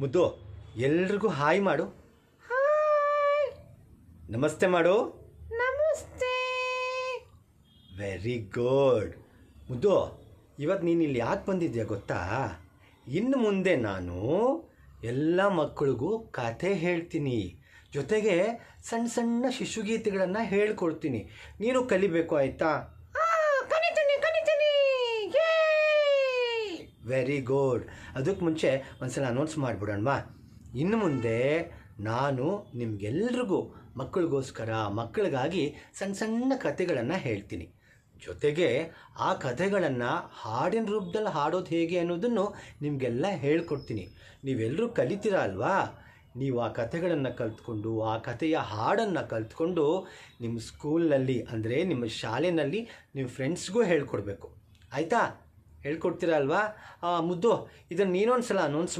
ಮುದ್ದು ಎಲ್ರಿಗೂ ಹಾಯ್ ಮಾಡು. ನಮಸ್ತೆ ಮಾಡು. ನಮಸ್ತೆ. ವೆರಿ ಗುಡ್ ಮುದ್ದು ಇವತ್ತು ನೀನು ಇಲ್ಲಿ ಯಾಕೆ ಬಂದಿದ್ಯಾ ಗೊತ್ತಾ? ಇನ್ನು ಮುಂದೆ ನಾನು ಎಲ್ಲ ಮಕ್ಕಳಿಗೂ ಕಥೆ ಹೇಳ್ತೀನಿ. ಜೊತೆಗೆ ಸಣ್ಣ ಸಣ್ಣ ಶಿಶುಗೀತೆಗಳನ್ನು ಹೇಳ್ಕೊಡ್ತೀನಿ. ನೀನು ಕಲಿಬೇಕು ಆಯಿತಾ? ವೆರಿ ಗುಡ್ ಅದಕ್ಕೆ ಮುಂಚೆ ಒಂದ್ಸಲ ಅನೌನ್ಸ್ ಮಾಡಿಬಿಡೋಣವಾ? ಇನ್ನು ಮುಂದೆ ನಾನು ನಿಮಗೆಲ್ರಿಗೂ ಮಕ್ಕಳಿಗೋಸ್ಕರ, ಮಕ್ಕಳಿಗಾಗಿ ಸಣ್ಣ ಸಣ್ಣ ಕಥೆಗಳನ್ನು ಹೇಳ್ತೀನಿ. ಜೊತೆಗೆ ಆ ಕಥೆಗಳನ್ನು ಹಾಡಿನ ರೂಪದಲ್ಲಿ ಹಾಡೋದು ಹೇಗೆ ಅನ್ನೋದನ್ನು ನಿಮಗೆಲ್ಲ ಹೇಳ್ಕೊಡ್ತೀನಿ. ನೀವೆಲ್ಲರೂ ಕಲಿತೀರ ಅಲ್ವಾ? ನೀವು ಆ ಕಥೆಗಳನ್ನು ಕಲ್ತ್ಕೊಂಡು, ಆ ಕಥೆಯ ಹಾಡನ್ನು ಕಲ್ತ್ಕೊಂಡು ನಿಮ್ಮ ಸ್ಕೂಲ್ನಲ್ಲಿ ಅಂದರೆ ನಿಮ್ಮ ಶಾಲೆಯಲ್ಲಿ ನಿಮ್ಮ ಫ್ರೆಂಡ್ಸ್ಗೂ ಹೇಳ್ಕೊಡ್ಬೇಕು. ಆಯಿತಾ? ಹೇಳ್ಕೊಡ್ತೀರಾ ಅಲ್ವಾ? ಮುದ್ದು ಇದನ್ನು ನೀನೊಂದು ಸಲ ಅನೌನ್ಸ್